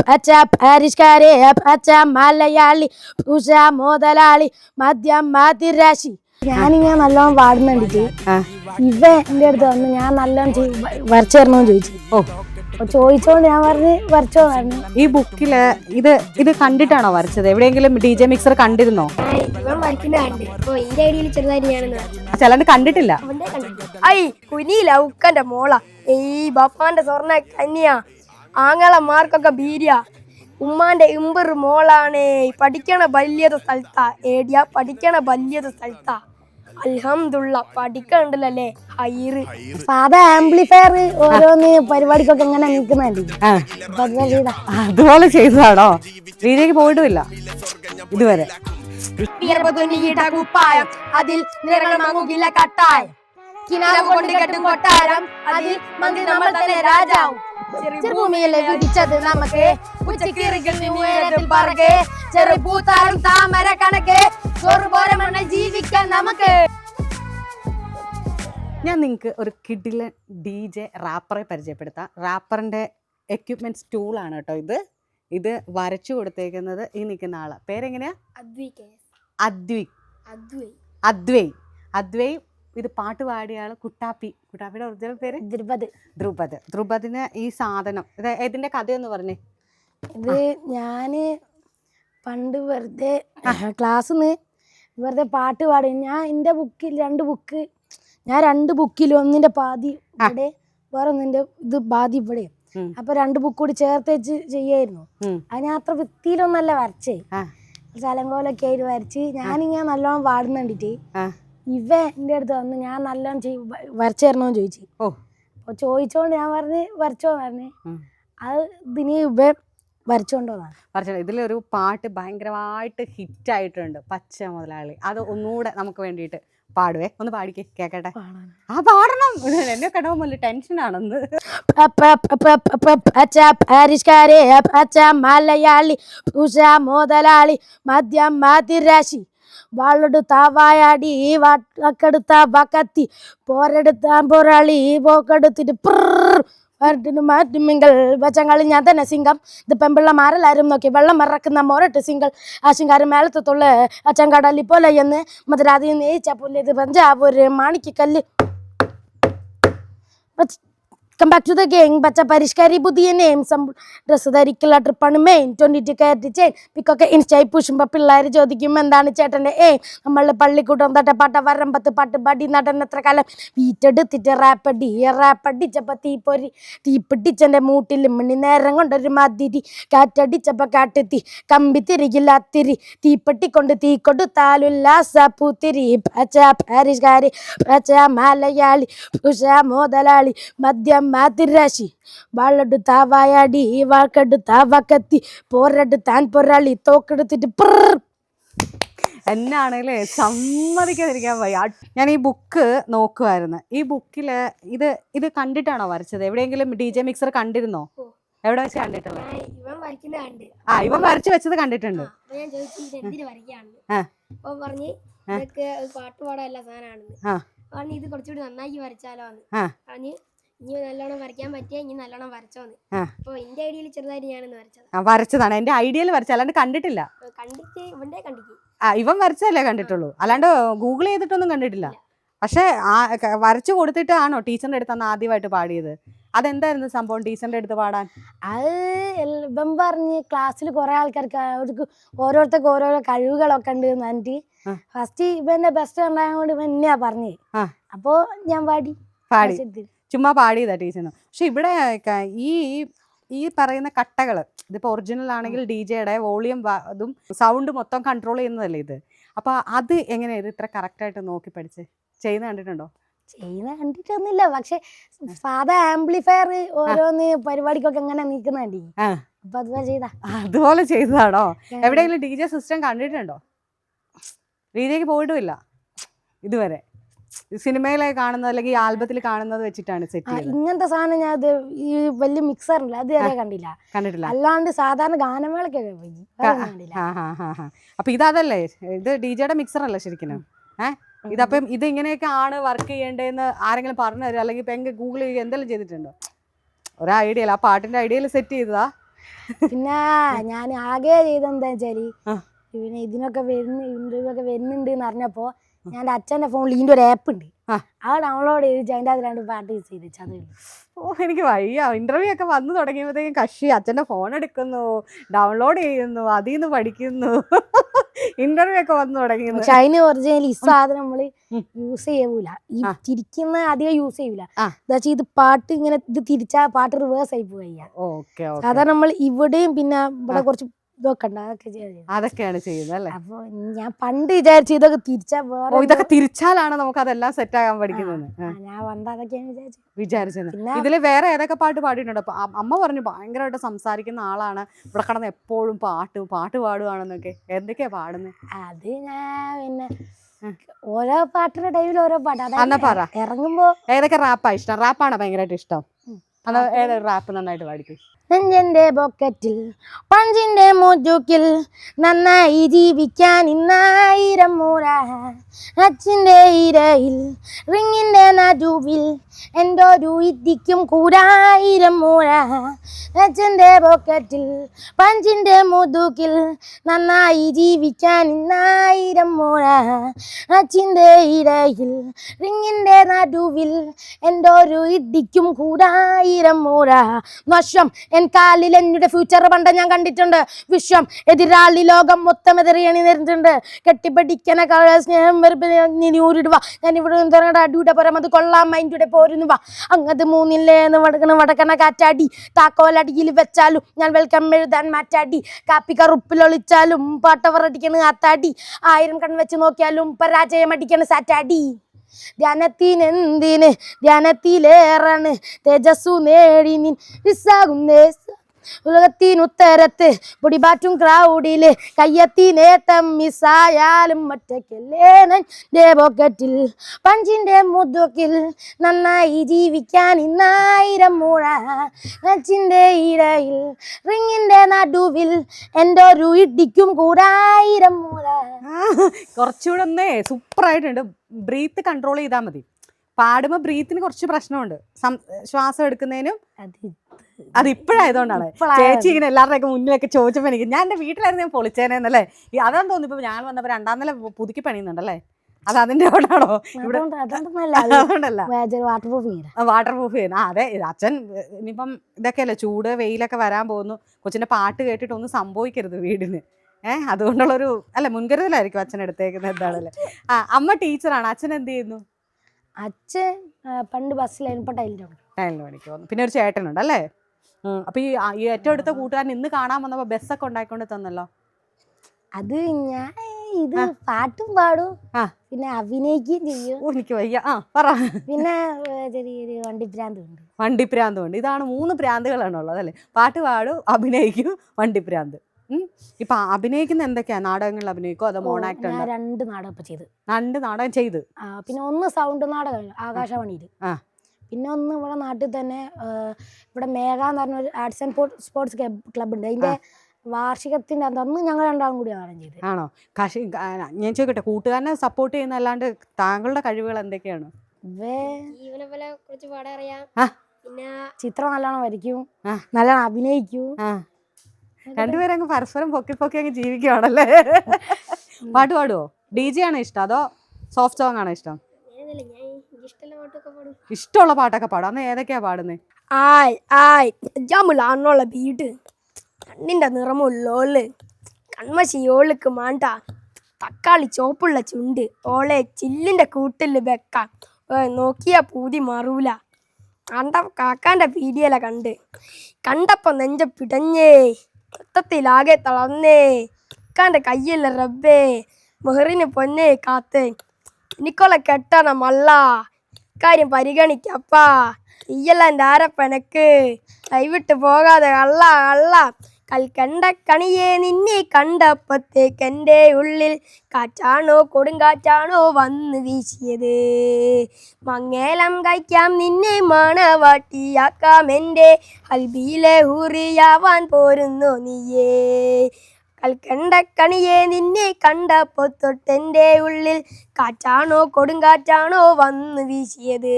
പച്ച പരിഷ്കാരെ പച്ച മലയാളി പൂഷ മോതലാളി മദ്യം മതിരാശി ഞാനിങ്ങനെ നല്ലോണം പാടുന്നുണ്ടിട്ട്. ഇവ എന്റെ അടുത്ത് വന്ന് ഞാൻ നല്ലോണം വരച്ചു ചോദിച്ചു ഓ ചോദിച്ചോണ്ട് ഞാൻ പറഞ്ഞ് വരച്ചോ പറഞ്ഞു ഈ ബുക്കിൽ ഇത് ഇത് കണ്ടിട്ടാണോ വരച്ചത് എവിടെയെങ്കിലും ഡി ജെ മിക്സർ കണ്ടിരുന്നോ ചിലണ്ട് കണ്ടിട്ടില്ല ഐ കുനിയില്ല ഉക്കന്റെ മോള ഈ ബപ്പാന്റെ സ്വർണ കന്യ ആങ്ങളെ മാർക്കൊക്കെ ഭീര്യ. ഉമ്മാന്റെ ഇമ്പർ മോളാണേ. പഠിക്കണ വലിയത് സ്ഥലത്താ. ഏടിയ പഠിക്കണ വലിയത് സ്ഥലത്താ. അൽഹംദുള്ള പഠിക്കണ്ടല്ലേ? ഹൈറ്. സാധാ ആംപ്ലിഫയർ ഓരോന്ന് പരിപാടിക്കൊക്കെ ഇങ്ങനെ നിൽക്കുന്നുണ്ട്? അതുപോലെ ചെയ്തതാണോ? വീട്ടിലേക്ക് പോയിട്ടുമില്ല ഇതുവരെ. അതിൽ നിറങ്ങൾ കട്ടായം. കിനാവ് കൊണ്ട് കെട്ടും കൊട്ടാരം. അതിൽ മന്ത്രി നമ്മൾ തന്നെ രാജാവും. ചെറുഭൂമിയിലെ വിധിച്ചത് നമുക്ക്? ഉച്ചക്കിറങ്ങി പറകെ. ചെറു പൂത്താറും താമര കണക്കെ ചോറ് പോലെ ജീവിക്കാൻ നമുക്ക്. ഞാൻ നിങ്ങൾക്ക് ഒരു കിഡിലെ ഡി ജെ റാപ്പറെ പരിചയപ്പെടുത്താം. റാപ്പറിന്റെ എക്യുപ്മെന്റ്സ് ടൂളാണ് കേട്ടോ ഇത്. ഇത് വരച്ചു കൊടുത്തേക്കുന്നത് ഈ നിൽക്കുന്ന ആൾ. പേരെങ്ങനെയാ? അദ്വൈ. അദ്വൈ. അദ്വൈ. ഇത് പാട്ട് പാടിയ ആൾ കുട്ടാപ്പി. കുട്ടാപ്പിയുടെ ഒറിജിനൽ പേര്? ദ്രുപത് ധ്രുപദ് ധ്രുപദിന് ഈ സാധനം. ഇത് ഇതിന്റെ എന്ന് പറഞ്ഞേ? ഇത് ഞാൻ പണ്ട് വെറുതെ ക്ലാസ് വെറുതെ പാട്ട് പാടി. ഞാൻ എന്റെ ബുക്കിൽ രണ്ട് ബുക്ക് ഞാൻ രണ്ട് ബുക്കിൽ ഒന്നിന്റെ പാതി ഇവിടെ വേറെ ഒന്നിന്റെ ഇത് പാതി ഇവിടെ. അപ്പൊ രണ്ട് ബുക്ക് കൂടി ചേർത്ത് വെച്ച് ചെയ്യായിരുന്നു. അത് ഞാൻ അത്ര വൃത്തിയിലൊന്നല്ല വരച്ചേ. സ്ഥലം ചലങ്കോലൊക്കെ ആയിട്ട് വരച്ച്. ഞാനിങ്ങനെ നല്ലോണം പാടുന്നുണ്ടിട്ട് ഇവ എന്റെ അടുത്ത് വന്ന് ഞാൻ നല്ലോണം ചെയ് വരച്ചു തരണമെന്ന് ചോദിച്ചു. ഓ. അപ്പോൾ ചോദിച്ചോണ്ട് ഞാൻ പറഞ്ഞ് വരച്ചോ പറഞ്ഞ്. അത് ഇതിന് ഇവ വരച്ചോണ്ട് പറഞ്ഞോ ഇതിലൊരു പാട്ട് ഭയങ്കരമായിട്ട് ഹിറ്റ് ആയിട്ടുണ്ട് പച്ച മുതലാളി. അത് ഒന്നുകൂടെ നമുക്ക് വേണ്ടിയിട്ട് പാടുവേ. ഒന്ന് പാടിക്കേ കേക്കട്ടെ? ആ പാടണം. എന്നെ കടവുമല്ല ടെൻഷൻ ടെൻഷനാണെന്ന് പച്ച പരിഷ്കാരെ പച്ച മലയാളി പൂഷ മുതലാളി മദ്യം മതിരാശി വാളെടുത്ത വായാടി വാക്കെടുത്താ വക്കത്തി പോരെടുത്ത പോരാളി പോക്കെടുത്തിട്ട് വരട്ടിന് മാറ്റുമിങ്കൾ വെച്ചങ്ങളി ഞാൻ തന്നെ സിംഗം. ഇത് പെമ്പിള്ളമാരെല്ലാരും നോക്കി. വെള്ളം മറക്കുന്ന മൊരട്ട് സിംഗൾ. ആശങ്കാരം മേലത്തുള്ള അച്ചങ്കടലി പോലെ എന്ന്. മധുരാതി നെയ്ച്ച പുല്ല് ഇത് Punjab മാണിക്കല്ല്. Come back to the game പച്ച പരിഷ്കാരി പുതിയ നെയിം ഡ്രസ്സ് ധരിക്കുള്ള ട്രിപ്പാണ് മെയിൻ ട്വന്റി ടു കയറ്റി ചെയിൻ പിക്കൊക്കെ ഇൻസ്റ്റായി പുഷുമ്പോൾ പിള്ളേർ ചോദിക്കും എന്താണ് ചേട്ടന്റെ എയിം നമ്മൾ പള്ളിക്കൂട്ടം തട്ടപ്പാട്ട വരമ്പത്ത് പാട്ട് പടി നടൻ എത്ര കാലം വീറ്റെടുത്തിട്ട് റാപ്പടി റാപ്പടിച്ചപ്പോൾ തീപ്പൊരി തീപ്പിടിച്ചെന്റെ മൂട്ടിൽ മണി നേരം കൊണ്ടൊരു മതിരി കാറ്റടിച്ചപ്പോൾ കാട്ടെത്തി കമ്പി തിരികില്ല തിരി തീപ്പെട്ടിക്കൊണ്ട് തീ കൊടുത്താലുല്ലാസ പൂത്തിരി പച്ച പരിഷ്കാരി പച്ച മലയാളി പുഷ മുതലാളി മദ്യം മാതിരാശി. വാളെടുത്ത വായാടി കത്തി വക്കത്തി. താൻ പൊരാളി തോക്കെടുത്തിട്ട് പ്രിർ. എന്നാണല്ലേ സമ്മതിക്കാതിരിക്കാൻ വയ്യ. ഞാൻ ഈ ബുക്ക് നോക്കുമായിരുന്നു ഈ ബുക്കിൽ ഇത് ഇത് കണ്ടിട്ടാണോ വരച്ചത്? എവിടെയെങ്കിലും ഡി ജെ മിക്സർ കണ്ടിരുന്നോ? എവിടെ വെച്ച് കണ്ടിട്ടുള്ളത്? ആ ഇവൻ വരച്ചു വെച്ചത് കണ്ടിട്ടുണ്ട്. പാട്ട് ആ. പറഞ്ഞ് ഇത് കുറച്ചുകൂടി നന്നാക്കി വരച്ചാലോ പറഞ്ഞ് ഇനി നല്ലോണം വരയ്ക്കാൻ പറ്റിയ ഇനി നല്ലോണം വരച്ചോന്ന്. ആ. അപ്പൊ എന്റെ ഐഡിയയിൽ ചെറുതായിട്ട് ഞാനൊന്ന് വരച്ചത്. ആ വരച്ചതാണ്. എന്റെ ഐഡിയയിൽ വരച്ച അല്ലാണ്ട് കണ്ടിട്ടില്ല. കണ്ടിട്ട് ഇവന്റെ കണ്ടിട്ട് ആ ഇവൻ വരച്ചതല്ലേ കണ്ടിട്ടുള്ളൂ. അല്ലാണ്ട് ഗൂഗിൾ ചെയ്തിട്ടൊന്നും കണ്ടിട്ടില്ല. പക്ഷേ ആ ക- വരച്ചു കൊടുത്തിട്ടാണോ ടീച്ചറിന്റെ അടുത്ത് അന്ന് ആദ്യമായിട്ട് പാടിയത്? അതെന്തായിരുന്നു സംഭവം ടീച്ചറിന്റെ അടുത്ത് പാടാൻ? അത് എൽ- ഇവൻ പറഞ്ഞ് ക്ലാസ്സിൽ കുറെ ആൾക്കാർക്ക് അവർക്ക് ഓരോരുത്തർക്ക് ഓരോരോ കഴിവുകളൊക്കെ ഉണ്ട് എന്ന് പറഞ്ഞിട്ട് ആ. ഫസ്റ്റ് ഇവന്റെ ബെസ്റ്റ് ഉണ്ടായത് കൊണ്ട് ഇവൻ എന്നെയാ പറഞ്ഞേ. ആ. അപ്പോ ഞാൻ പാടി. പാടി. ചുമ്മാ പാടിയതാ ടീച്ചറിന് പക്ഷെ ഇവിടെ ഈ ഈ പറയുന്ന കട്ടകൾ ഇതിപ്പോൾ ഒറിജിനൽ ആണെങ്കിൽ ഡി ജെയുടെ വോളിയം അതും സൗണ്ട് മൊത്തം കൺട്രോൾ ചെയ്യുന്നതല്ലേ ഇത്? അപ്പോൾ അത് എങ്ങനെയാണ് ഇത് ഇത്ര കറക്റ്റായിട്ട് നോക്കി പഠിച്ച്? ചെയ്യുന്ന കണ്ടിട്ടുണ്ടോ? ചെയ്യുന്ന കണ്ടിട്ടൊന്നുമില്ല. പക്ഷെ സാധാ ആംപ്ലിഫയർ ഓരോന്ന് പരിപാടിക്കൊക്കെ എങ്ങനെ നിൽക്കുന്നുണ്ട്. അപ്പൊ അതുപോലെ ചെയ്താ. അതുപോലെ ചെയ്തതാണോ? എവിടെയെങ്കിലും ഡി ജെ സിസ്റ്റം കണ്ടിട്ടുണ്ടോ? ഡി ജെക്ക് പോയിട്ടുമില്ല. ഇതുവരെ. സിനിമയിലെ കാണുന്നത് അല്ലെങ്കിൽ ആൽബത്തിൽ കാണുന്നത് വെച്ചിട്ടാണ് സെറ്റ് ഇങ്ങനത്തെ സാധനം ഞാൻ ഈ വലിയ മിക്സർ ഇല്ല അത് വരെ കണ്ടില്ല. കണ്ടിട്ടില്ല. അല്ലാണ്ട് സാധാരണ ഗാനമേളക്കൊക്കെ പോയി. കണ്ടില്ല. അപ്പൊ ഇതല്ലേ ഇത് ഡി ജെയുടെ മിക്സർ അല്ല ശരിക്കും? ഏഹ് ഇതപ്പം ഇത് ഇങ്ങനെയൊക്കെ ആണ് വർക്ക് ചെയ്യേണ്ടതെന്ന് ആരെങ്കിലും പറഞ്ഞു തരും. അല്ലെങ്കിൽ ഇപ്പൊ എങ്ങനെ ഗൂഗിൾ ചെയ്യുക എന്തെങ്കിലും ചെയ്തിട്ടുണ്ടോ? ഒരു ഐഡിയ ആ പാട്ടിന്റെ ഐഡിയയിൽ സെറ്റ് ചെയ്തതാ. പിന്നെ ഞാൻ ആകെ ചെയ്തെന്താ വെച്ചാൽ പിന്നെ ഇതിനൊക്കെ വരുന്ന ഇന്റർവ്യൂ ഒക്കെ വരുന്നുണ്ട് എന്ന് അറിഞ്ഞപ്പോ ഞാൻ എന്റെ അച്ഛന്റെ ഫോണിൽ ഇതിന്റെ ഒരു ആപ്പ് ഉണ്ട്. ആ. ഡൗൺലോഡ് ചെയ്ത് അതിന്റെ അത് രണ്ട് പാട്ട് യൂസ് ചെയ്ത് വെച്ചാൽ ഓ എനിക്ക് വയ്യ. ഇന്റർവ്യൂ ഒക്കെ വന്നു തുടങ്ങിയപ്പോഴത്തേക്കും കക്ഷി അച്ഛന്റെ ഫോൺ എടുക്കുന്നു ഡൗൺലോഡ് ചെയ്യുന്നു അതിൽ നിന്ന് പഠിക്കുന്നു. ഇന്റർവ്യൂ ഒക്കെ വന്നു തുടങ്ങിയിരുന്നു പക്ഷെ അതിന് ഒറിജിനൽ ഈ സാധനം നമ്മൾ യൂസ് ചെയ്യൂല. ഈ. തിരിക്കുന്ന അധികം യൂസ് ചെയ്യൂല. എന്താ ഇത് പാട്ട് ഇങ്ങനെ ഇത് തിരിച്ചാ പാട്ട് റിവേഴ്സ് ആയി ഓക്കെ സാധാരണ നമ്മൾ ഇവിടെയും പിന്നെ ഇവിടെ കുറച്ച് ഇതൊക്കെ അതൊക്കെ അതൊക്കെയാണ് ചെയ്യുന്നത് അല്ലേ? അപ്പൊ ഞാൻ പണ്ട് വിചാരിച്ചു ഇതൊക്കെ തിരിച്ചാ വേറെ ഇതൊക്കെ തിരിച്ചാലാണ് നമുക്ക് അതെല്ലാം സെറ്റ് ആകാൻ പഠിക്കുന്നത്? ഞാൻ പണ്ട് അതൊക്കെയാണ് വിചാരിച്ചത്. ഇതിൽ വേറെ ഏതൊക്കെ പാട്ട് പാടിയിട്ടുണ്ട്? അപ്പൊ അമ്മ പറഞ്ഞു ഭയങ്കരമായിട്ട് സംസാരിക്കുന്ന ആളാണ്. ഇവിടെ കടന്ന് എപ്പോഴും പാട്ട് പാട്ട് പാടുവാണെന്നൊക്കെ. എന്തൊക്കെയാ പാടുന്നത് അത് ഞാൻ പിന്നെ ഓരോ പാട്ടിന്റെ ടൈമിൽ ഓരോ പാട്ട്. എന്നാ പറ. ഇറങ്ങുമ്പോ ഏതൊക്കെ റാപ്പാ ഇഷ്ടം? റാപ്പാണ് ഭയങ്കരമായിട്ട് ഇഷ്ടം? അതോ ഏതൊരു ഏത് റാപ്പ് നന്നായിട്ട് പാടിക്കും? നെഞ്ചന്റെ പോക്കറ്റിൽ പഞ്ചിന്റെ മുതുക്കിൽ നന്നായി ജീവിക്കാൻ ഇന്നായിരം മൂറ. അച്ഛന്റെ ഇരയിൽ റിങ്ങിന്റെ നടുവിൽ എന്റെ ഒരു ഇതിക്കും കൂടായിരം മൂറ. അച്ഛന്റെ പോക്കറ്റിൽ പഞ്ചിന്റെ മുതുകിൽ നന്നായി ജീവിക്കാൻ ഇന്നായിരം മൂറ. അച്ഛന്റെ ഇരയിൽ റിങ്ങിന്റെ നടുവിൽ എന്റെ ഒരു ഇടിക്കും കൂടായിരം മൂറ. വർഷം എൻ കാലിൽ എന്നുടെ ഫ്യൂച്ചർ പണ്ട് ഞാൻ കണ്ടിട്ടുണ്ട്. വിശ്വം എതിരാളി ലോകം മൊത്തം എതിറിയണി നിന്നിട്ടുണ്ട് കെട്ടിപ്പടിക്കണ സ്നേഹം വെറുപ്പിടുക ഞാൻ ഇവിടെ നിന്ന് അടിയുടെ പുറം അത് കൊള്ളാൻ മൈൻഡുടെ പോരുന്നു. വാ. അങ്ങത് മൂന്നില്ലേന്ന് വടക്കണ വടക്കണ കാറ്റാടി. താക്കോലടിയിൽ വെച്ചാലും ഞാൻ വെൽക്കം എഴുതാൻ മാറ്റാടി. കാപ്പി കറുപ്പിലൊളിച്ചാലും പാട്ടവർ അടിക്കണ കാത്താടി. ആയിരം കൺ വെച്ച് നോക്കിയാലും പരാജയം അടിക്കണ സാറ്റാടി. ധ്യാനത്തിനെന്തിന്? ധ്യാനത്തിലേറാണ്. തേജസ്സു നേടി നിൻ വിസാകും ഉലകത്തിനുത്തരത്ത് പൊടിപാറ്റും ക്രൗഡിൽ. കയ്യത്തീ നേട്ടം മിസ്സായാലും ഒറ്റയ്ക്കല്ലേ നന്റെ പോക്കറ്റിൽ. പഞ്ചിന്റെ മുതുക്കിൽ നന്നായി ജീവിക്കാൻ ഇന്നായിരം മൂഴ. നച്ചിന്റെ ഇടയിൽ റിങ്ങിന്റെ നടുവിൽ എന്റെ ഒരു ഇടിക്കും കൂടായിരം മൂഴ. കുറച്ചുകൂടെ ഒന്നേ സൂപ്പർ ആയിട്ടുണ്ട് ബ്രീത്ത് കൺട്രോൾ ചെയ്താൽ മതി. പാടുമ്പോൾ ബ്രീത്തിന് കുറച്ച് പ്രശ്നമുണ്ട്. ശ്വാസം എടുക്കുന്നതിനും അത് ഇപ്പോഴായതുകൊണ്ടാണ്. ചേച്ചി ഇങ്ങനെ എല്ലാവരുടെയൊക്കെ മുന്നിലൊക്കെ ചോദിച്ചപ്പോൾ എനിക്ക് ഞാൻ എന്റെ വീട്ടിലായിരുന്നു ഞാൻ പൊളിച്ചേനെന്നല്ലേ? അതാണ് അതാന്ന് തോന്നുന്നു ഇപ്പൊ ഞാൻ വന്നപ്പോൾ രണ്ടാം നില പുതുക്കി പണിയുന്നുണ്ടല്ലേ? അത് അതിന്റെ കൊണ്ടാണോ ഇവിടെ അതുകൊണ്ടല്ല വാട്ടർ പ്രൂഫ് വാട്ടർ പ്രൂഫ് ആ അതെ അച്ഛൻ ഇനിയിപ്പം ഇതൊക്കെയല്ലേ ചൂട് വെയിലൊക്കെ വരാൻ പോകുന്നു. കൊച്ചിന്റെ പാട്ട് കേട്ടിട്ട് ഒന്നും സംഭവിക്കരുത് വീടിന്. ഏഹ് അതുകൊണ്ടുള്ളൊരു അല്ല മുൻകരുതലായിരിക്കും അച്ഛൻ എടുത്തേക്കുന്നത് എന്താണല്ലേ? ആ അമ്മ ടീച്ചറാണ്. അച്ഛൻ എന്ത് ചെയ്യുന്നു? അച്ഛൻ പണ്ട് ബസ്സിലായിരുന്നു ഇപ്പൊ ടൈലിന്റെ ടൈലിന് പണിക്ക് പോകുന്നു. പിന്നെ ഒരു ചേട്ടനുണ്ട് അല്ലേ. അപ്പൊ ഈ ഏറ്റവും അടുത്ത കൂട്ടുകാരൻ ഇന്ന് കാണാൻ വന്നപ്പോ ബസ്സൊക്കെ ഉണ്ടാക്കിക്കൊണ്ട് തന്നല്ലോ? അത് ഞാൻ ഇത് പാട്ടും പാടും. പിന്നെ അഭിനയിക്കുകയും ചെയ്യും. എനിക്ക് വയ്യ. ആ പറ. പിന്നെ ചെറിയൊരു വണ്ടിപ്രാന്തുണ്ട് ഉണ്ട് വണ്ടിപ്രാന്തും ഉണ്ട് ഇതാണ് മൂന്ന് പ്രാന്തുകളാണ് ഉള്ളത് അല്ലേ? പാട്ട് പാടും അഭിനയിക്കും വണ്ടിപ്രാന്ത്. ഇപ്പൊ അഭിനയിക്കുന്ന എന്തൊക്കെയാ? നാടകങ്ങളിൽ അഭിനയിക്കോ അതോ മോണാക്ട് രണ്ട് നാടകം ചെയ്ത്. രണ്ട് നാടകം ചെയ്ത്. പിന്നെ ഒന്ന് സൗണ്ട് നാടകം ആകാശവാണിയിൽ ആ. പിന്നെ ഒന്ന് ഇവിടെ നാട്ടിൽ തന്നെ ഇവിടെ മേഘ എന്ന് പറഞ്ഞ ഒരു ആർട്സ് ആൻഡ് സ്പോർട്സ് ക്ലബ് ഉണ്ട്. അതിന്റെ വാർഷികത്തിന്റെ അന്ന് ഞങ്ങൾ രണ്ടാളും കൂടി അറേഞ്ച് ചെയ്തത്. ആണോ? ഞാൻ ചോദിക്കട്ടെ കൂട്ടുകാരനെ സപ്പോർട്ട് ചെയ്യുന്ന അല്ലാണ്ട് താങ്കളുടെ കഴിവുകൾ എന്തൊക്കെയാണ്? വേ ജീവനെ പോലെ കുറച്ച് പാടാൻ അറിയാം. പിന്നെ ചിത്രം നല്ലോണം വരയ്ക്കും. നല്ലോണം അഭിനയിക്കും. രണ്ടുപേരും അങ്ങ് പരസ്പരം പൊക്കി പൊക്കി അങ്ങ് ജീവിക്കുവാണല്ലേ? പാട്ട് പാടുവോ ഡി ജെ ആണോ ഇഷ്ടം? അതോ സോഫ്റ്റ് സോങ് ആണോ ഇഷ്ടം? ഇഷ്ടമുള്ള പാട്ടൊക്കെ പാടും. ഇഷ്ടമുള്ള പാട്ടൊക്കെ പാടും. അന്ന് ഏതൊക്കെയാ പാടുന്നത് ആയ് ആയ്. ജാമുലാന്നുള്ള വീട് കണ്ണിന്റെ നിറമുള്ളോൾ. കൺമശിയോളുക്ക് മാണ്ട. തക്കാളി ചോപ്പുള്ള ചുണ്ട്. ഓളെ ചില്ലിന്റെ കൂട്ടിൽ വെക്കാം. നോക്കിയ പൂതി മാറൂല. കണ്ട കാക്കാന്റെ പീഡിയല കണ്ട്. കണ്ടപ്പോ നെഞ്ച പിടഞ്ഞേ. മൊത്തത്തിലാകെ തളർന്നേ. കാക്കാന്റെ കയ്യില്ല റബ്ബേ. മെഹറിന് പൊന്നേ കാത്തേ. എനിക്കൊള്ള കെട്ടണം അല്ല. കാര്യം പരിഗണിക്കപ്പാ നീയല്ല എന്റെ ആരപ്പനക്ക്. കൈവിട്ട് പോകാതെ കള്ള അള്ള കൽക്കണ്ട കണിയെ നിന്നെ കണ്ടപ്പത്തേക്ക് എന്റെ ഉള്ളിൽ കാറ്റാണോ കൊടുങ്കാറ്റാണോ വന്ന് വീശിയത്. മങ്ങേലം കഴിക്കാം നിന്നെ മണവാട്ടിയാക്കാം എന്റെ ഹൽബിയിലെ ഹൂറിയാവാൻ പോരുന്നു നീയേ. കൽക്കണ്ട കണിയെ നിന്നെ കണ്ടപ്പോ തൊട്ടെന്റെ ഉള്ളിൽ കാറ്റാണോ കൊടുങ്കാറ്റാണോ വന്ന് വീശിയത്.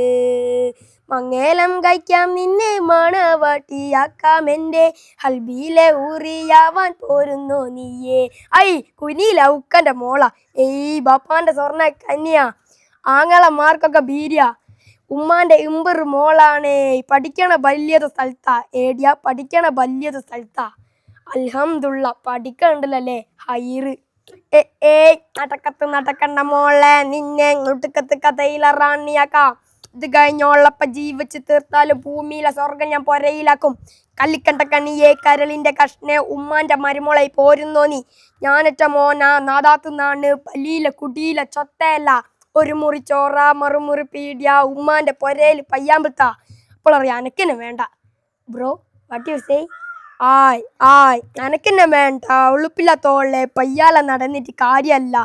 മങ്ങേലം കഴിക്കാം നിന്നെ മണവാട്ടിയാക്കാം എന്റെ ഹൽബിയിലെ ഊറിയാവാൻ പോരുന്നു നീയേ. ഐ കുനിയില ഉക്കന്റെ മോള. ഏയ് ബാപ്പാന്റെ സ്വർണ കന്യ. ആങ്ങളമാർക്കൊക്കെ ബീര്യ ഉമ്മാന്റെ ഇമ്പർ മോളാണേ. പഠിക്കണ വലിയത് സ്ഥലത്താ. ഏടിയാ പഠിക്കണ വലിയത് സ്ഥലത്താ. അൽഹംദുള്ള പഠിക്കണ്ടല്ലേ ഹൈറ് ഏയ് നടക്കത്ത് നടക്കണ്ട മോളെ നിന്നെ ഒട്ടുക്കത്ത് കഥയില റാണിയാക്കാം. ഇത് കഴിഞ്ഞോളപ്പ ജീവിച്ച് തീർത്താലും ഭൂമിയിലെ സ്വർഗം ഞാൻ പൊരയിലാക്കും. കല്ലിക്കണ്ട കണിയെ കരളിന്റെ കഷ്ണെ ഉമ്മാന്റെ മരുമോളെ പോരുന്നോ നീ? ഞാനറ്റ മോന നാദാത്തുനാണ് പലിയില കുടിയിലെ ചൊത്തയല്ല. ഒരു മുറി ചോറ മറുമുറി പീഡിയ ഉമ്മാന്റെ പൊരയിൽ പയ്യാമ്പത്താ അപ്പോൾ അറിയാം വേണ്ട. ബ്രോ വാട്ട് യു സേ ആയ് ആയ്. നനക്കെന്നെ വേണ്ട. ഉളുപ്പില്ലാത്തോളെ പയ്യാല നടന്നിട്ട് കാര്യമല്ല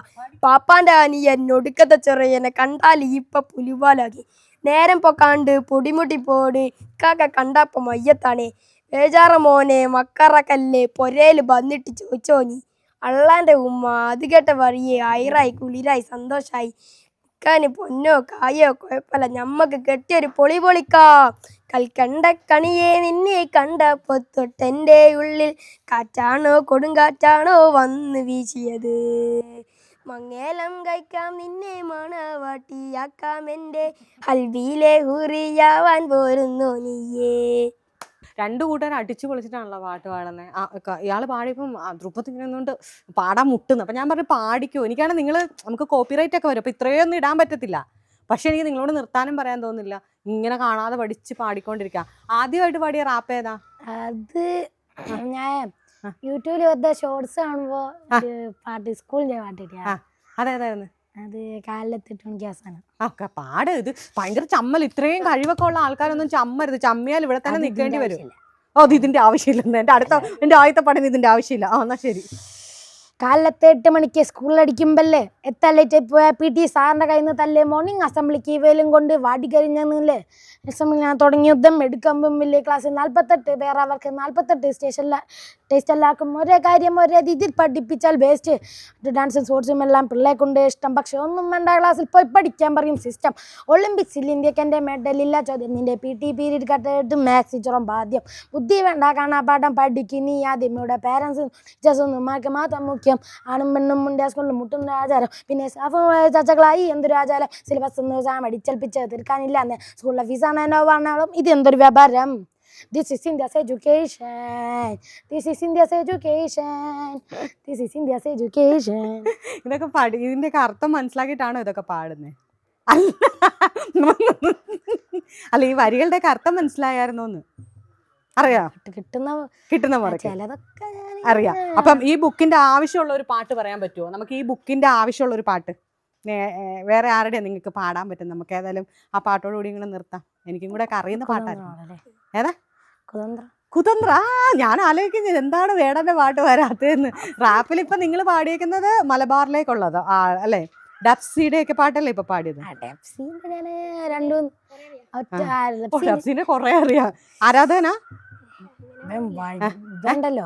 പാപ്പാന്റെ അനിയൻ ഒടുക്കത്തെ ചെറിയനെ കണ്ടാൽ ഇപ്പൊ പുലിവാലാകി. നേരം പൊക്കാണ്ട് പൊടിമുട്ടി പോട് ഇക്കാക്ക കണ്ടപ്പോ മയ്യത്താണേ. ബേജാറ മോനെ മക്കറക്കല്ലേ പൊരയിൽ വന്നിട്ട് ചോദിച്ചോ നീ അള്ളാന്റെ ഉമ്മ അത് കേട്ട വഴിയെ അയറായി കുളിരായി സന്തോഷായി. ഇക്കാന് പൊന്നോ കായോ കുഴപ്പമില്ല. ഞമ്മക്ക് കെട്ടിയൊരു പൊളി പൊളിക്കാം. കൽക്കണ്ട കണിയെ നിന്നെ കണ്ടപ്പോ പൊത്തൊട്ടെന്റെ ഉള്ളിൽ കാറ്റാണോ കൊടുങ്കാറ്റാണോ വന്ന് വീശിയത്. മങ്ങേലം കഴിക്കാം നിന്നെ മണവാട്ടിയാക്കാം എന്റെ ഹൽവിയിലെ ഹുറിയാവാൻ പോരുന്നു നീയേ. രണ്ടു കൂട്ടുകാർ അടിച്ചു പൊളിച്ചിട്ടാണല്ലോ പാട്ട് പാടുന്നത് ഇയാൾ ഇയാൾ പാടിയപ്പം ധ്രുപ്പത്ത് ഇങ്ങനെ നിന്നുകൊണ്ട് പാടാൻ മുട്ടുന്നു. അപ്പം ഞാൻ പറഞ്ഞു പാടിക്കോ. എനിക്കാണെങ്കിൽ നിങ്ങൾ നമുക്ക് കോപ്പിറൈറ്റ് ഒക്കെ വരും. അപ്പം ഇത്രയൊന്നും ഇടാൻ പറ്റത്തില്ല. പക്ഷേ എനിക്ക് നിങ്ങളോട് നിർത്താനും പറയാൻ തോന്നുന്നില്ല. ഇങ്ങനെ കാണാതെ പഠിച്ച് പാടിക്കൊണ്ടിരിക്കുക ആദ്യമായിട്ട് പാടിയ റാപ്പ് ഏതാ? അത് ഞാൻ യൂട്യൂബിൽ വെറുതെ ഷോർട്സ് കാണുമ്പോൾ പാട്ട് സ്കൂളിന്റെ പാട്ടിട്ട് ആ. അതേതായിരുന്നു അത് കാലിലെത്തിട്ട് മണിക്ക് ഒക്കെ പാട് ഇത്. ഭയങ്കര ചമ്മൽ. ഇത്രയും കഴിവൊക്കെ ഉള്ള ആൾക്കാരൊന്നും ചമ്മരുത്. ചമ്മിയാൽ ഇവിടെ തന്നെ അത് നിൽക്കേണ്ടി വരും. ഓ ഇത് ഇതിന്റെ ആവശ്യമില്ല. എന്റെ അടുത്ത എന്റെ ആദ്യത്തെ പഠനം ഇതിന്റെ ആവശ്യമില്ല. ആ എന്നാ ശരി. കാലത്തെ എട്ട് മണിക്ക് സ്കൂളിലടിക്കുമ്പല്ലേ എത്താൻ ലേറ്റ് പോയാൽ പി ടി സാറിന്റെ കയ്യിൽ നിന്ന് തല്ലേ മോർണിംഗ് അസംബ്ലിക്ക് ഇവയിലും കൊണ്ട് വാടി വാടിക്കരിഞ്ഞെന്നില്ലേ അസംബ്ലി ഞാൻ തുടങ്ങിയ യുദ്ധം എടുക്കുമ്പം വലിയ ക്ലാസ്സിൽ നാൽപ്പത്തെട്ട് പേർ അവർക്ക് നാൽപ്പത്തെട്ട് സ്റ്റേഷനില ടേസ്റ്റ് എല്ലാവർക്കും ഒരേ കാര്യം ഒരേ രീതിയിൽ പഠിപ്പിച്ചാൽ ബേസ്റ്റ് ഡാൻസും സ്പോർട്സും എല്ലാം പിള്ളേരെ കൊണ്ട് ഇഷ്ടം. പക്ഷെ ഒന്നും വേണ്ട ക്ലാസ്സിൽ പോയി പഠിക്കാൻ പറയും സിസ്റ്റം ഒളിമ്പിക്സിൽ ഇന്ത്യയ്ക്ക് എന്റെ മെഡലില്ല ചോദ്യം നിന്റെ പി ടി പീരീഡ് കട്ടെടുത്ത് മാത്സ് ടീച്ചറും ബാധ്യം ബുദ്ധി വേണ്ട കാണാപ്പാഠം പഠിക്കും നീ ആദ്യം ഇവിടെ പേരൻസും ടീച്ചേഴ്സും മാർക്ക് മാത്രം മുഖ്യം. ആണും പെണ്ണും മുണ്ടേ സ്കൂളിൽ മുട്ടുന്ന ആചാരം. പിന്നെ സ്റ്റാഫും ചർച്ചകളായി എന്തൊരു ആചാരം? സിലബസ് ഒന്നും സാമടിച്ചൽപ്പിച്ച് തീർക്കാനില്ല എന്ന്. സ്കൂളിലെ ഫീസാണ് എന്നോ പറഞ്ഞാലും ഇത് എന്തൊരു വ്യാപാരം? This is India's education. This is India's education. This is India's education. ഇതൊക്കെ പാടി ഇതിന്റെയൊക്കെ അർത്ഥം മനസ്സിലാക്കിയിട്ടാണോ ഇതൊക്കെ പാടുന്നത് അല്ല. ഈ വരികളുടെയൊക്കെ അർത്ഥം മനസ്സിലായിരുന്നോന്ന് അറിയാം? കിട്ടുന്ന കിട്ടുന്ന ചിലതൊക്കെ അറിയാം. അപ്പം ഈ ബുക്കിന്റെ ആവശ്യമുള്ള ഒരു പാട്ട് പറയാൻ പറ്റുമോ നമുക്ക് ഈ ബുക്കിന്റെ ആവശ്യമുള്ള ഒരു പാട്ട്. വേറെ ആരുടെ നിങ്ങൾക്ക് പാടാൻ പറ്റും നമുക്ക് ഏതായാലും ആ പാട്ടോടുകൂടി ഇങ്ങനെ നിർത്താം. എനിക്കും കൂടെ ഒക്കെ അറിയുന്ന പാട്ടായിരുന്നു? ഏതാ? കുതന്ത്ര. കുതന്ത്ര? ആ ഞാൻ ആലോചിക്കുന്നത് എന്താണ് വേടന്റെ പാട്ട് വരാത്തതെന്ന്. റാപ്പിൽ ഇപ്പൊ നിങ്ങൾ പാടിയേക്കുന്നത് മലബാറിലേക്കുള്ളത്. ആ അല്ലേ? ഡബ്സിയുടെ ഒക്കെ പാട്ടല്ലേ ഇപ്പൊ പാടിയത്? ഡെപ്സിന്റെ കൊറേ അറിയാം. ആരാധന വേണ്ടല്ലോ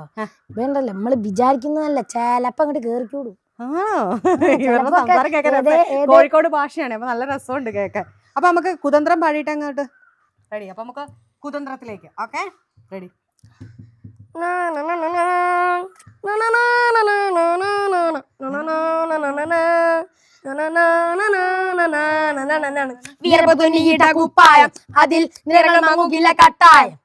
വേണ്ടല്ലോ നമ്മൾ വിചാരിക്കുന്നതല്ല. ചിലപ്പോ അങ്ങോട്ട് കേറിക്കൂടും. കോഴിക്കോട് ഭാഷയാണ്. അപ്പൊ നല്ല രസമുണ്ട് കേക്കാൻ അപ്പൊ നമുക്ക് കുതന്ത്രം പാടിയിട്ട് അങ്ങോട്ട് റെഡി അപ്പൊ നമുക്ക് കുതന്ത്രത്തിലേക്ക് ഓക്കെ റെഡി വീരപതുനിയിട്ട കുപ്പായം അതിൽ നിറങ്ങൾ മങ്ങുകില്ല കട്ടായം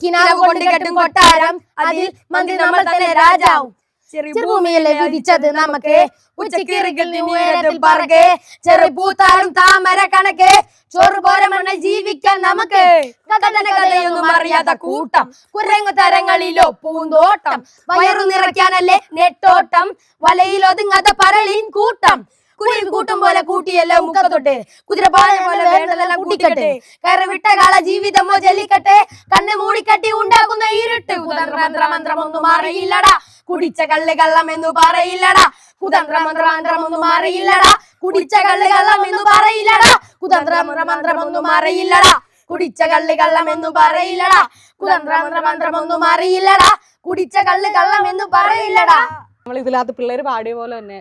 കിനാവ് കൊണ്ട് കെട്ടും കൊട്ടാരം അതിൽ മന്ത്രി നമ്മൾ തന്നെ രാജാവും ചെറുഭൂമിയിലെ വിധിച്ചത്? നമുക്ക് ഉച്ചക്കിറകിൽ ഉയരത്തിൽ പറകെ ചെറു പൂത്താലും താമര കണക്ക് ചോറ് പോര മണ്ണിൽ ജീവിക്കാൻ നമുക്ക്. കഥയൊന്നും അറിയാത്ത കൂട്ടം കുരങ്ങു തരങ്ങളിലോ പൂന്തോട്ടം വയറു നിറയ്ക്കാനല്ലേ നെട്ടോട്ടം വലയിൽ ഒതുങ്ങാത്ത പരളിൻ കൂട്ടം. കുരുവി കൂട്ടും പോലെ കൂട്ടിയല്ലോ മുഖത്തൊട്ട് കുതിരപ്പാല പോലെ വേണ്ടതെല്ലാം കൂട്ടിക്കട്ടെ. കയറി വിട്ട കാല ജീവിതമോ ജലിക്കട്ടെ കണ്ണ് മൂടിക്കട്ടി ഉണ്ടാക്കുന്ന ഇരുട്ട്. കുതന്ത്ര മന്ത്രമൊന്നും അറിയില്ലടാ കുടിച്ച കള്ള് കള്ളം എന്ന് പറയില്ലടാ. കുതന്ത്ര മന്ത്രമന്ത്രമൊന്നും അറിയില്ലടാ കുടിച്ച കള്ള് കള്ളം എന്ന് പറയില്ലടാ. കുതന്ത്ര മന്ത്രമൊന്നും അറിയില്ലടാ കുടിച്ച കള്ള് കള്ളം എന്ന് പറയില്ലടാ. കുതന്ത്ര മന്ത്രമന്ത്രമൊന്നും അറിയില്ലടാ കുടിച്ച കള്ള് കള്ളം എന്ന് പറയില്ലടാ. നമ്മൾ ഇതിനകത്ത് പിള്ളേർ പാടിയ പോലെ തന്നെ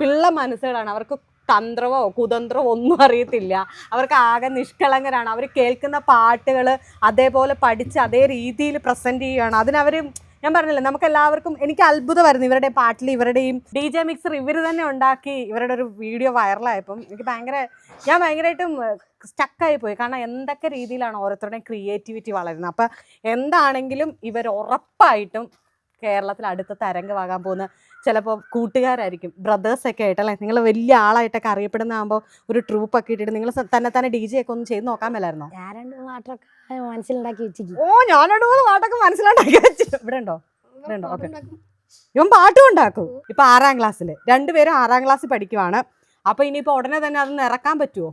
പിള്ള മനസ്സുകളാണ്. അവർക്ക് തന്ത്രമോ കുതന്ത്രമോ ഒന്നും അറിയത്തില്ല. അവർക്ക് ആകെ നിഷ്കളങ്കരാണ്. അവർ കേൾക്കുന്ന പാട്ടുകൾ അതേപോലെ പഠിച്ച് അതേ രീതിയിൽ പ്രസന്റ് ചെയ്യുകയാണ് അതിനവർ ഞാൻ പറഞ്ഞില്ലേ നമുക്ക് എല്ലാവർക്കും എനിക്ക് അത്ഭുതമായിരുന്നു ഇവരുടെ പാട്ടിൽ ഇവരുടെയും ഡി ജെ മിക്സർ ഇവർ തന്നെ ഉണ്ടാക്കി ഇവരുടെ ഒരു വീഡിയോ വൈറലായപ്പം. എനിക്ക് ഭയങ്കര ഞാൻ ഭയങ്കരമായിട്ടും സ്റ്റക്കായി പോയി. കാരണം എന്തൊക്കെ രീതിയിലാണ് ഓരോരുത്തരുടെയും ക്രിയേറ്റിവിറ്റി വളരുന്നത്. അപ്പം എന്താണെങ്കിലും ഇവർ ഉറപ്പായിട്ടും കേരളത്തിൽ അടുത്ത തരംഗമാകാൻ പോകുന്ന ചിലപ്പോൾ കൂട്ടുകാരായിരിക്കും ബ്രദേഴ്സ് ഒക്കെ ആയിട്ട് അല്ലേ? നിങ്ങൾ വലിയ ആളായിട്ടൊക്കെ അറിയപ്പെടുന്നതാകുമ്പോൾ ഒരു ട്രൂപ്പ് ഒക്കെ ഇട്ടിട്ട് നിങ്ങൾ തന്നെ തന്നെ ഡി ജെ ഒക്കെ ഒന്ന് ചെയ്ത് നോക്കാൻ മേലായിരുന്നോ? ഞാൻ രണ്ട് പാട്ടൊക്കെ മനസ്സിലുണ്ടാക്കി വെച്ചിരിക്കും. ഓ ഞാൻ രണ്ട് മൂന്ന് പാട്ടൊക്കെ മനസ്സിലുണ്ടാക്കി വെച്ചു ഇവിടെ ഉണ്ടോ? ഇവിടെ ഉണ്ടോ? ഓക്കെ ഇവൻ പാട്ടും ഉണ്ടാക്കും. ഇപ്പൊ ആറാം ക്ലാസ്സിൽ രണ്ടുപേരും ആറാം ക്ലാസ് പഠിക്കുവാണ്. അപ്പൊ ഇനിയിപ്പോ ഉടനെ തന്നെ അതൊന്ന് ഇറക്കാൻ പറ്റുമോ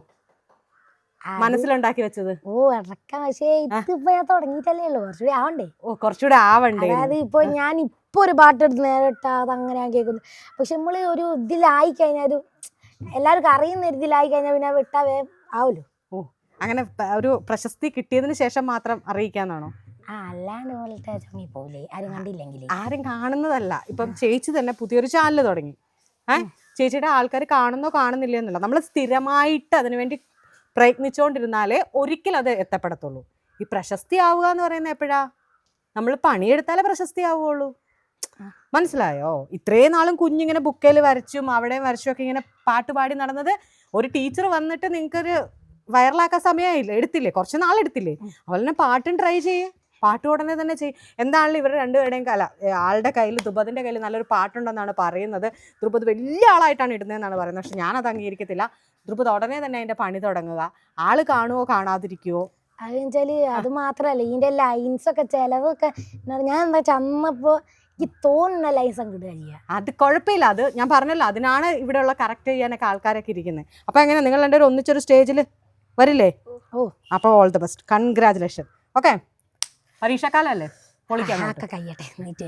മനസ്സിലുണ്ടാക്കി വെച്ചത്. ഓ ഇറക്കാൻ. പക്ഷേ ഇതിപ്പോ ഞാൻ തുടങ്ങിയിട്ടല്ലേ ഉള്ളൂ. കുറച്ചുകൂടി ആവണ്ടേ? ഓ കുറച്ചുകൂടെ ആവണ്ടേ? അതായത് ഇപ്പൊ ഞാൻ ഇപ്പൊ ഒരു പാട്ട് എടുത്ത് നേരെ അത് അങ്ങനെ കേൾക്കുന്നത് കേൾക്കുന്നു പക്ഷെ നമ്മൾ ഒരു ഇതിലായി കഴിഞ്ഞാൽ ഒരു എല്ലാവർക്കും അറിയുന്ന ഒരു ഇതിലായി കഴിഞ്ഞാൽ പിന്നെ വിട്ടാ വേ ആവുമല്ലോ ഓ അങ്ങനെ പ- ഒരു പ്രശസ്തി കിട്ടിയതിന് ശേഷം മാത്രം അറിയിക്കാന്നാണോ? ആ അല്ലാണ്ട് പോലത്തെ ആരും കണ്ടില്ലെങ്കിൽ ആരും കാണുന്നതല്ല. ഇപ്പം ചേച്ചി തന്നെ പുതിയൊരു ചാനൽ തുടങ്ങി. ഏ ചേച്ചിയുടെ ആൾക്കാർ കാണുന്നോ കാണുന്നില്ല എന്നല്ല നമ്മൾ സ്ഥിരമായിട്ട് അതിനുവേണ്ടി പ്രയത്നിച്ചുകൊണ്ടിരുന്നാലേ ഒരിക്കലും അത് എത്തപ്പെടത്തുള്ളൂ. ഈ പ്രശസ്തി ആവുക എന്ന് പറയുന്നത് എപ്പോഴാ? നമ്മൾ പണിയെടുത്താലേ പ്രശസ്തി ആവുകയുള്ളൂ. മനസ്സിലായോ? ഇത്രയും നാളും കുഞ്ഞിങ്ങനെ ബുക്കേൽ വരച്ചും അവിടെയും വരച്ചും ഒക്കെ ഇങ്ങനെ പാട്ട് പാടി നടന്നത് ഒരു ടീച്ചർ വന്നിട്ട് നിങ്ങൾക്കൊരു വൈറലാക്കാൻ സമയമായില്ലേ? എടുത്തില്ലേ? കുറച്ച് നാളെടുത്തില്ലേ അതുപോലെ തന്നെ പാട്ടും ട്രൈ ചെയ്യേ. പാട്ട് ഉടനെ തന്നെ ചെയ്യും. എന്താണല്ലോ ഇവരുടെ രണ്ടുപേരുടെയും കല? ആളുടെ കയ്യിൽ ദ്രുപദിന്റെ കയ്യിൽ നല്ലൊരു പാട്ടുണ്ടെന്നാണ് പറയുന്നത്. ദ്രുപദ് വലിയ ആളായിട്ടാണ് ഇടുന്നതെന്നാണ് പറയുന്നത്. പക്ഷെ ഞാനത് അംഗീകരിക്കത്തില്ല. ദ്രുപദ് ഉടനെ തന്നെ അതിന്റെ പണി തുടങ്ങുക. ആൾ കാണുവോ കാണാതിരിക്കുവോ? അത് വെച്ചാൽ അത് മാത്രല്ല ഇതിന്റെ ലൈൻസ് ഒക്കെ ചിലവൊക്കെ ഞാൻ എന്താ ചന്നപ്പോ എനിക്ക് തോന്നുന്ന ഇടുക ചെയ്യുക അത് കുഴപ്പമില്ല അത് ഞാൻ പറഞ്ഞല്ലോ അതിനാണ് ഇവിടെയുള്ള കറക്റ്റ് ചെയ്യാനൊക്കെ ആൾക്കാരൊക്കെ ഇരിക്കുന്നത് അപ്പോൾ എങ്ങനെ നിങ്ങൾ രണ്ടുപേരും ഒന്നിച്ചൊരു സ്റ്റേജിൽ വരില്ലേ? ഓ. അപ്പോൾ all the best congratulation okay പരീക്ഷാക്കാലല്ലേ പൊളിക്കാം കഴിയട്ടെ. എന്നിട്ട്